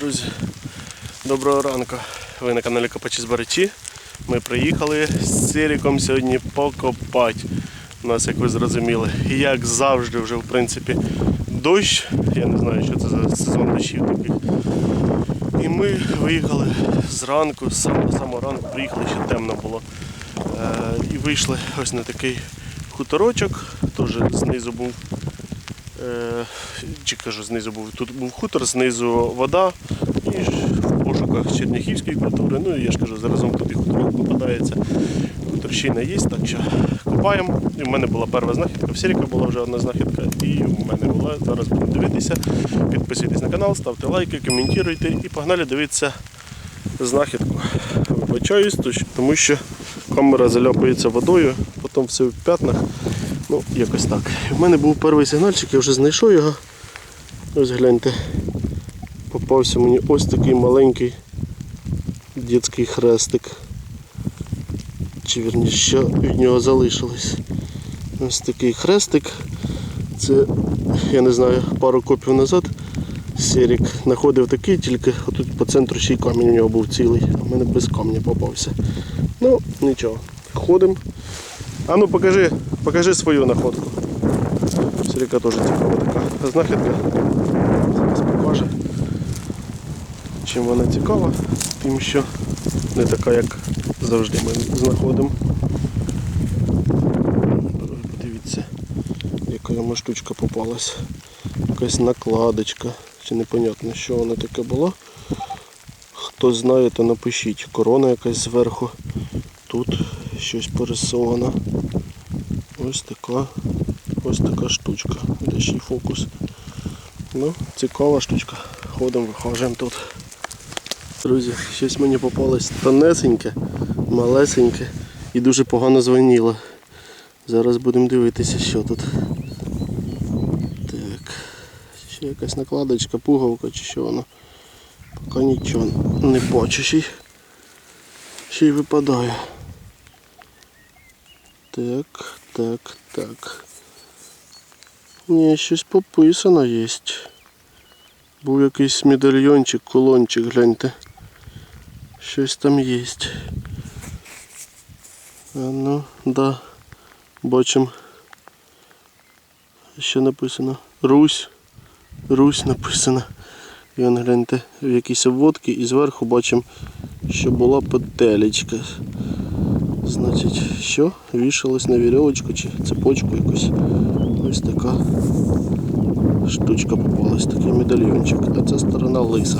Друзі, доброго ранку. Ви на каналі Копачі Збаричі. Ми приїхали з Сиріком сьогодні покопати. У нас, як ви зрозуміли, як завжди, вже в принципі дощ. Я не знаю, що це за сезон дощів таких. І ми виїхали зранку, з самого самого ранку, приїхали, ще темно було. Е, і вийшли ось на такий хуторочок, теж знизу був чи кажу, знизу був тут був хутор, знизу вода і в пошуках черняхівської культури. Ну і я ж кажу, заразом тут і хуторок попадається. Хуторщина є, так що копаємо. І в мене була перша знахідка, в Сіріка була вже одна знахідка, і в мене була. Зараз будемо дивитися. Підписуйтесь на канал, ставте лайки, коментуйте і погнали дивитися знахідку. Вибачаюсь, тому що камера заляпується водою, потім все в п'ятнах. Ну, якось так. У мене був перший сигнальчик, я вже знайшов його. Ось гляньте. Попався мені ось такий маленький дитячий хрестик. Чи вірніше, що від нього залишилось. Ось такий хрестик. Це, я не знаю, пару копів назад Серік знаходив такий, тільки отут по центру ще й камінь у нього був цілий. У мене без камня попався. Ну, нічого. Ходимо. А ну покажи, покажи свою находку. Сіріка теж цікава така знахідка. Зараз покаже. Чим вона цікава, тим що не така, як завжди ми знаходимо. Подивіться, яка йому штучка попалась. Якась накладочка. Чи непонятно, що воно таке було. Хто знає, то напишіть. Корона якась зверху. Тут щось порисовано. Ось така ось така штучка. Де ще фокус. Ну, цікава штучка. Ходимо, вихожуємо тут. Друзі, щось мені попалось тонесеньке, малесеньке і дуже погано звоніло. Зараз будемо дивитися, що тут. Так. Ще якась накладочка, пуговка чи що воно. Поки нічого не бачу. Ще й випадає. Так, так, так. Ні, щось пописано є. Був якийсь медальйончик, колончик, гляньте. Щось там є. А ну, да. Бачимо. Що написано? Русь. Русь написано. І вон гляньте, в якійсь обводці і зверху бачимо, що була петелечка. Значить, що? Вішалось на вірьовочку чи цепочку якусь. Ось така штучка попалась, такий медальйончик. А ця сторона лиса.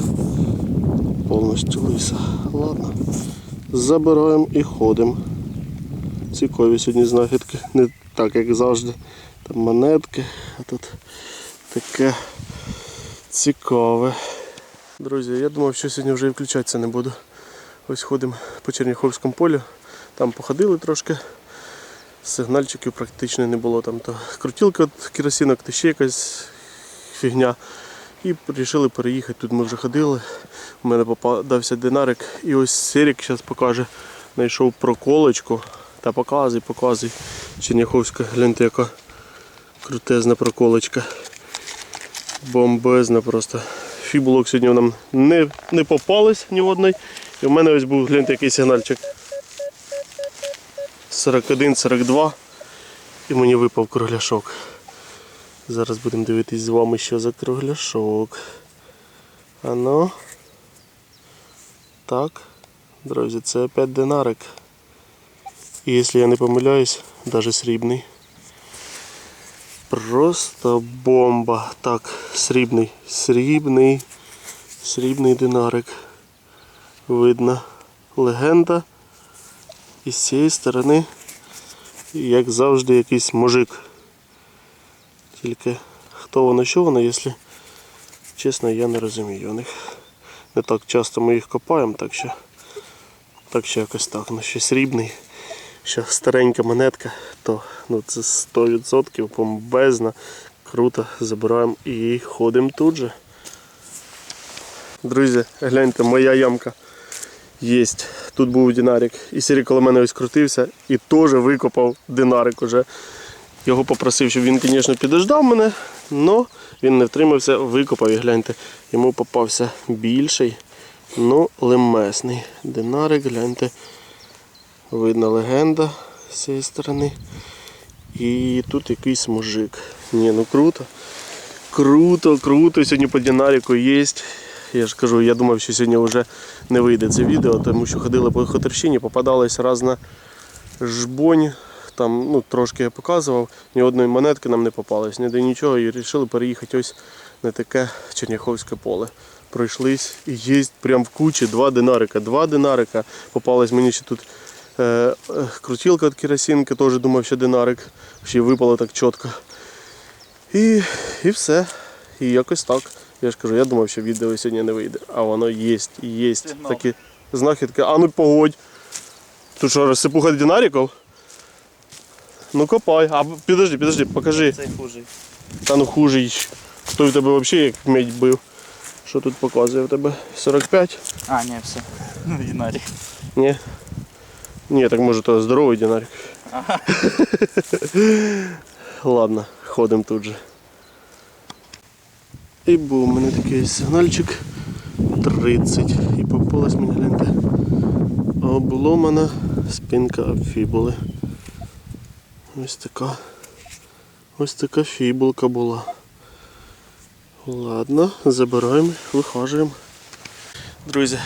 Повністю лиса. Ладно. Забираємо і ходимо. Цікаві сьогодні знахідки. Не так як завжди. Там монетки, а тут таке цікаве. Друзі, я думав, що сьогодні вже і включатися не буду. Ось ходимо по Черняховському полю. Там походили трошки. Сигнальчиків практично не було. Там то крутілка від керосинок, то ще якась фігня. І вирішили переїхати. Тут ми вже ходили. У мене попадався динарик. І ось Серік зараз покаже. Знайшов проколочку. Та показуй, показуй. Черняховська, гляньте, яка крутезна проколочка. Бомбезна просто. Фібулок сьогодні нам не, не попалось ні одної. І в мене ось був гляньте який сигнальчик. 41-42 і мені випав кругляшок. Зараз будемо дивитись з вами, що за кругляшок. Ано. Так, друзі, це опять динарик. І якщо я не помиляюсь, навіть срібний. Просто бомба. Так, срібний, срібний, срібний динарик. Видно. Легенда. І з цієї сторони, як завжди, якийсь мужик. Тільки хто воно, що воно, якщо чесно, я не розумію. У них не так часто ми їх копаємо, так що так що якось так. Ну, ще срібний, що старенька монетка, то ну, це 100% бомбезна, круто, забираємо і ходимо тут же. Друзі, гляньте, моя ямка. Єсть. Тут був динарик. І Сірі коло мене ось крутився і теж викопав динарик уже. Його попросив, щоб він, звісно, підождав мене, але він не втримався, викопав і гляньте, йому попався більший, ну лемесний. Динарик, гляньте, видно легенда з цієї сторони. І тут якийсь мужик. Ні, ну круто. Круто, круто. Сьогодні по Дінарику є. Я ж кажу, я думав, що сьогодні вже не вийде це відео, тому що ходили по Хотерщині, попадалась разна жбонь. Там ну, трошки я показував, ні одної монетки нам не попалось, ніде нічого, і вирішили переїхати ось на таке Черняховське поле. Пройшлись і є прям в кучі два динарика. Два динарика. Попалась мені ще тут е, е, крутілка від керосинки, теж думав, що динарик. Ще випало так чітко. І, і все. І якось так. Я ж кажу, я думав, що відео сьогодні не вийде. А воно є, є Сигнал. такі знахідки. А ну погодь. Тут що, розсипуха динариків? Ну копай. А підожди, підожди, покажи. Цей хужий. Та ну хужий. Хто в тебе взагалі як медь бив? Що тут показує в тебе? 45? А, ні, все. Динарик. Ні. Ні, так може то здоровий динарик. Ладно, ходимо тут же. І був у мене такий сигнальчик 30. І попалась мені гляньте. Обломана спинка фібули. Ось така. Ось така фібулка була. Ладно, забираємо, вихажуємо. Друзі,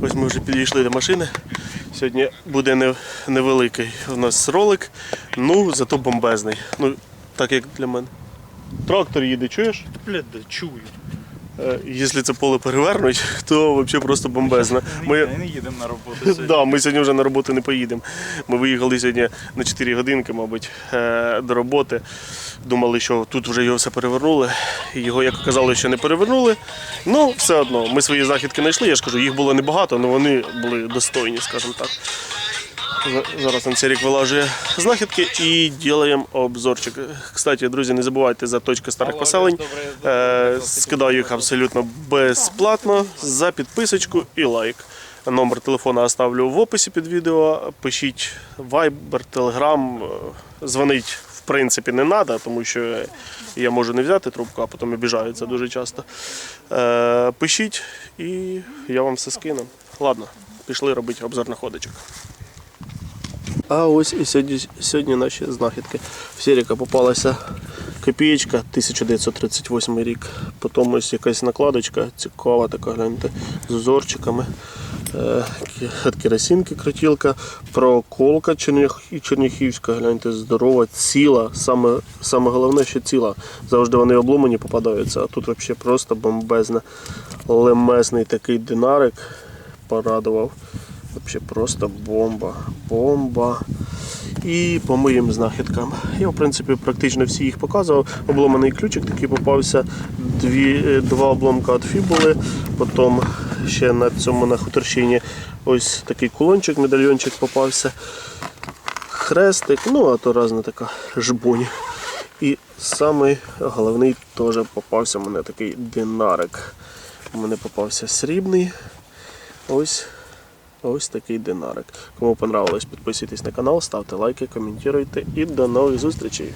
ось ми вже підійшли до машини. Сьогодні буде невеликий у нас ролик, ну зато бомбезний. Ну, так як для мене. Трактор їде, чуєш? Блядь, да чую. Е, Якщо це поле перевернуть, то взагалі просто бомбезно. Ми не їдемо на роботу сьогодні. да, ми сьогодні вже на роботу не поїдемо. Ми виїхали сьогодні на 4 годинки, мабуть, е, до роботи. Думали, що тут вже його все перевернули. Його, як казали, ще не перевернули. Ну, все одно, ми свої західки знайшли. Я ж кажу, їх було небагато, але вони були достойні, скажімо так. За- Зараз нам рік вилажує знахідки і робимо обзорчик. Кстати, друзі, не забувайте за точки старих поселень. Е, Скидаю їх абсолютно безплатно за підписочку і лайк. Номер телефона оставлю в описі під відео. Пишіть Viber, Telegram. Е, Дзвонить в принципі не треба, тому що я можу не взяти трубку, а потім обіжаються дуже часто. Е, Пишіть і я вам все скину. Ладно, пішли робити обзор находочок. А ось і сьогодні, сьогодні наші знахідки. В Серіка попалася копієчка 1938 рік. Потім ось якась накладочка цікава, така гляньте, з узорчиками. Е, Від керосинки крутілка, проколка і гляньте, здорова, ціла. Саме, саме головне, що ціла. Завжди вони обломані попадаються, а тут взагалі просто бомбезна. Лемесний такий динарик порадував. Вообще просто бомба. Бомба. І по моїм знахідкам. Я, в принципі, практично всі їх показував. Обломаний ключик такий попався, дві, два обломка від фібули. Потім ще на цьому на хуторщині ось такий кулончик, медальйончик попався. Хрестик, ну а то різна така жбонь. І самий головний теж попався у мене такий динарик. У мене попався срібний. Ось Ось такий динарик. Кому понравилось, підписуйтесь на канал, ставте лайки, коментуйте і до нових зустрічей.